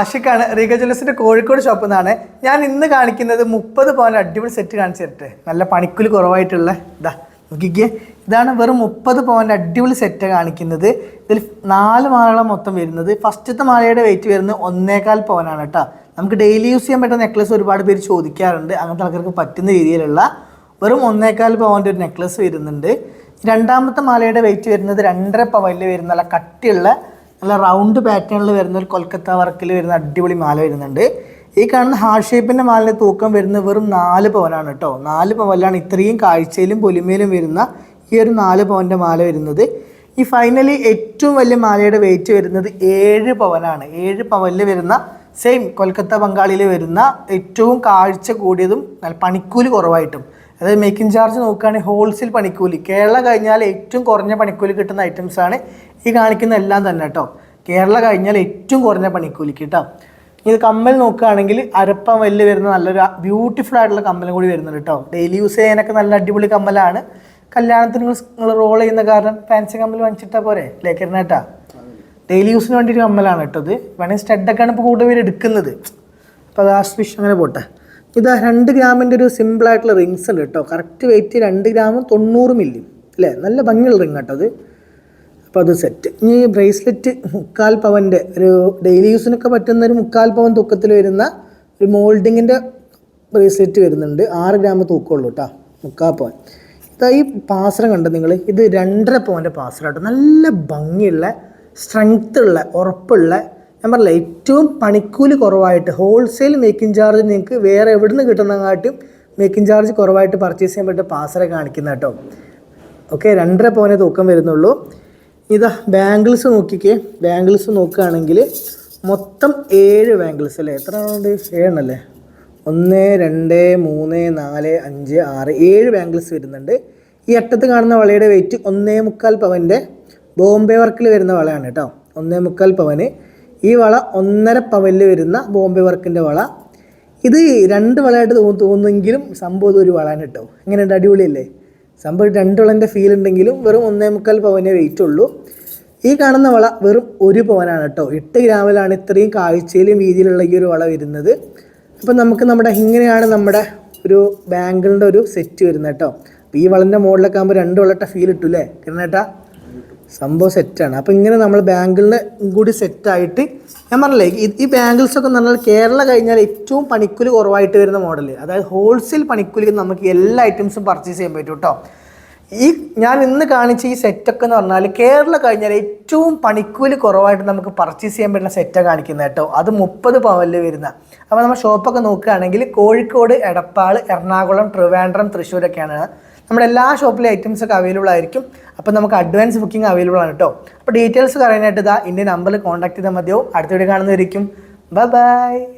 ആഷിക്കാണ്. റീഗ ജ്വല്ലേഴ്സിന്റെ കോഴിക്കോട് ഷോപ്പിൽ നിന്നാണ് ഞാൻ ഇന്ന് കാണിക്കുന്നത് മുപ്പത് പവൻ അടിപൊളി സെറ്റ് കാണിച്ചു തരട്ടെ. നല്ല പണിക്കുൽ കുറവായിട്ടുള്ള ഇതാ നോക്കിക്കേ. ഇതാണ് വെറും മുപ്പത് പവന്റെ അടിപൊളി സെറ്റ് കാണിക്കുന്നത്. ഇതിൽ നാല് മാലകളാണ് മൊത്തം വരുന്നത്. ഫസ്റ്റത്തെ മാലയുടെ വെയിറ്റ് വരുന്നത് ഒന്നേകാൽ പവനാണ് കേട്ടോ നമുക്ക് ഡെയിലി യൂസ് ചെയ്യാൻ പറ്റുന്ന നെക്ലസ് ഒരുപാട് പേര് ചോദിക്കാറുണ്ട്. അങ്ങനത്തെ ആൾക്കാർക്ക് പറ്റുന്ന രീതിയിലുള്ള വെറും ഒന്നേകാൽ പവന്റെ ഒരു നെക്ലസ് വരുന്നുണ്ട്. രണ്ടാമത്തെ മാലയുടെ വെയിറ്റ് വരുന്നത് രണ്ടര പവനിൽ വരുന്ന നല്ല കട്ടിയുള്ള നല്ല റൗണ്ട് പാറ്റേണിൽ വരുന്ന ഒരു കൊൽക്കത്ത വർക്കിൽ വരുന്ന അടിപൊളി മാല വരുന്നുണ്ട്. ഈ കാണുന്ന ഹാർട്ട് ഷേപ്പിന്റെ മാലിന്റെ തൂക്കം വരുന്ന വെറും നാല് പവനാണ് കേട്ടോ നാല് പവനിലാണ് ഇത്രയും കാഴ്ചയിലും പൊലിമയിലും വരുന്ന ഈ ഒരു നാല് പവന്റെ മാല വരുന്നത്. ഈ ഫൈനലി ഏറ്റവും വലിയ മാലയുടെ വെയിറ്റ് വരുന്നത് ഏഴ് പവനാണ്. ഏഴ് പവനിൽ വരുന്ന സെയിം കൊൽക്കത്ത ബംഗാളിയിൽ വരുന്ന ഏറ്റവും കാഴ്ച കൂടിയതും പണിക്കൂലി കുറവായിട്ടും അതായത് മേക്കിംഗ് ചാർജ് നോക്കുകയാണെങ്കിൽ ഹോൾസെയിൽ പണിക്കൂലി. കേരള കഴിഞ്ഞാൽ ഏറ്റവും കുറഞ്ഞ പണിക്കൂലി കിട്ടുന്ന ഐറ്റംസ് ആണ് ഈ കാണിക്കുന്ന എല്ലാം തന്നെ കേട്ടോ. കേരള കഴിഞ്ഞാൽ ഏറ്റവും കുറഞ്ഞ പണിക്കൂലിക്ക് കേട്ടോ. ഇത് കമ്മൽ നോക്കുകയാണെങ്കിൽ അരപ്പം വലിയ വരുന്ന നല്ലൊരു ബ്യൂട്ടിഫുൾ ആയിട്ടുള്ള കമ്മലും കൂടി വരുന്നുണ്ട് കേട്ടോ. ഡെയിലി യൂസ് ചെയ്യാനൊക്കെ നല്ല അടിപൊളി കമ്മലാണ്. കല്യാണത്തിന് നിങ്ങൾ റോൾ ചെയ്യുന്ന കാരണം ഫാൻസി കമ്മൽ വാങ്ങിച്ചിട്ടാ പോരെ? ലേക്കറിനേട്ടാ ഡെയിലി യൂസിന് വേണ്ടി ഒരു കമ്മലാണ് കേട്ടോ ഇത്. വേണമെങ്കിൽ സ്റ്റഡൊക്കെയാണ് ഇപ്പോൾ കൂടുതൽ പേര് എടുക്കുന്നത്. അപ്പോൾ അത് ആ അങ്ങനെ പോട്ടെ. ഇതാ രണ്ട് ഗ്രാമിന്റെ ഒരു സിമ്പിളായിട്ടുള്ള റിങ്സ് ഉണ്ട് കേട്ടോ. കറക്റ്റ് വെയിറ്റ് രണ്ട് ഗ്രാമും തൊണ്ണൂറ് മില്ലി അല്ലേ? നല്ല ഭംഗിയുള്ള റിങ് കേട്ടോ അത്. അപ്പോൾ അത് സെറ്റ് ഇനി ബ്രേസ്ലെറ്റ് മുക്കാൽ പവന്റെ ഒരു ഡെയിലി യൂസിനൊക്കെ പറ്റുന്ന ഒരു മുക്കാൽ പവൻ തൂക്കത്തിൽ വരുന്ന ഒരു മോൾഡിങ്ങിന്റെ ബ്രേസ്ലെറ്റ് വരുന്നുണ്ട്. ആറ് ഗ്രാം തൂക്കമുള്ളൂ കേട്ടോ മുക്കാൽ പവൻ. ഇതാ ഈ പാസരം കണ്ടോ നിങ്ങൾ ഇത് രണ്ടര പവന്റെ പാസരം കേട്ടോ നല്ല ഭംഗിയുള്ള സ്ട്രെങ്ത് ഉള്ള ഉറപ്പുള്ള ഞാൻ പറഞ്ഞില്ല ഏറ്റവും പണിക്കൂലി കുറവായിട്ട് ഹോൾസെയിൽ മേക്കിംഗ് ചാർജ് നിങ്ങൾക്ക് വേറെ എവിടെ നിന്ന് കിട്ടുന്നതിനാട്ടും മേക്കിംഗ് ചാർജ് കുറവായിട്ട് പർച്ചേസ് ചെയ്യാൻ പറ്റിയ പാസറ കാണിക്കുന്ന കേട്ടോ. ഓക്കെ രണ്ടര പവനെ തൂക്കം വരുന്നുള്ളൂ. ഇതാ ബാംഗിൾസ് നോക്കിക്കേ. ബാംഗിൾസ് നോക്കുകയാണെങ്കിൽ മൊത്തം ഏഴ് ബാംഗിൾസ് അല്ലേ? എത്ര ഉണ്ട് ഏഴെണ്ണല്ലേ ഒന്ന് രണ്ട് മൂന്ന് നാല് അഞ്ച് ആറ് ഏഴ് ബാംഗിൾസ് വരുന്നുണ്ട്. ഈ അറ്റത്ത് കാണുന്ന വളയുടെ വെയിറ്റ് ഒന്നേ മുക്കാൽ പവന്റെ ബോംബെ വർക്കിൽ വരുന്ന വളയാണ് കേട്ടോ. ഒന്നേ മുക്കാൽ പവന്. ഈ വള ഒന്നര പവലിൽ വരുന്ന ബോംബെ വർക്കിന്റെ വള. ഇത് രണ്ട് വളയായിട്ട് തോന്നു തോന്നുമെങ്കിലും സംഭവം ഇത് ഒരു കേട്ടോ. കേട്ടോ എങ്ങനെയുണ്ട്? അടിപൊളിയല്ലേ? സംഭവം രണ്ട് വളന്റെ ഫീൽ ഉണ്ടെങ്കിലും വെറും ഒന്നേ മുക്കാൽ പവനേ വെയിറ്റ് ഉള്ളൂ. ഈ കാണുന്ന വള വെറും ഒരു പവനാണ് കേട്ടോ. എട്ട് ഗ്രാമിലാണ് ഇത്രയും കാഴ്ചയിലും വീതിയിലുള്ള ഈ ഒരു വള വരുന്നത്. അപ്പം നമുക്ക് നമ്മുടെ ഇങ്ങനെയാണ് നമ്മുടെ ഒരു ബാങ്കിളിന്റെ ഒരു സെറ്റ് വരുന്നത് കേട്ടോ. ഈ വളന്റെ മുകളിലൊക്കെ ആകുമ്പോൾ രണ്ട് വളട്ട ഫീൽ കിട്ടൂലേ കിരണേട്ടാ? സംഭവം സെറ്റാണ് അപ്പോൾ ഇങ്ങനെ നമ്മൾ ബാങ്കിളിന് കൂടി സെറ്റായിട്ട് ഞാൻ പറഞ്ഞില്ലേ ഈ ബാങ്കിൾസൊക്കെ എന്ന് പറഞ്ഞാൽ കേരള കഴിഞ്ഞാൽ ഏറ്റവും പണിക്കൂലി കുറവായിട്ട് വരുന്ന മോഡൽ അതായത് ഹോൾസെയിൽ പണിക്കൂലിക്ക് നമുക്ക് എല്ലാ ഐറ്റംസും പർച്ചേസ് ചെയ്യാൻ പറ്റും കേട്ടോ ഈ ഞാൻ ഇന്ന് കാണിച്ച ഈ സെറ്റൊക്കെ എന്ന് പറഞ്ഞാൽ കേരള കഴിഞ്ഞാൽ ഏറ്റവും പണിക്കൂലി കുറവായിട്ട് നമുക്ക് പർച്ചേസ് ചെയ്യാൻ പറ്റുന്ന സെറ്റാണ് കാണിക്കുന്നത് കേട്ടോ. അത് മുപ്പത് പവനിൽ വരുന്ന. അപ്പോൾ നമ്മൾ ഷോപ്പൊക്കെ നോക്കുകയാണെങ്കിൽ കോഴിക്കോട് എടപ്പാൾ എറണാകുളം ട്രിവാൻഡ്രം തൃശ്ശൂരൊക്കെയാണ്. നമ്മുടെ എല്ലാ ഷോപ്പിലെ ഐറ്റംസ് ഒക്കെ അവൈലബിൾ ആയിരിക്കും. അപ്പോൾ നമുക്ക് അഡ്വാൻസ് ബുക്കിംഗ് അവൈലബിൾ ആണ് കേട്ടോ. അപ്പോൾ ഡീറ്റെയിൽസ് പറയാനായിട്ട് ഇതാ ഇന്റെ നമ്പറിൽ കോൺടാക്ട് ചെയ്താൽ മതിയോ അടുത്ത വീഡിയോ കാണുന്നതായിരിക്കും ബൈ ബൈ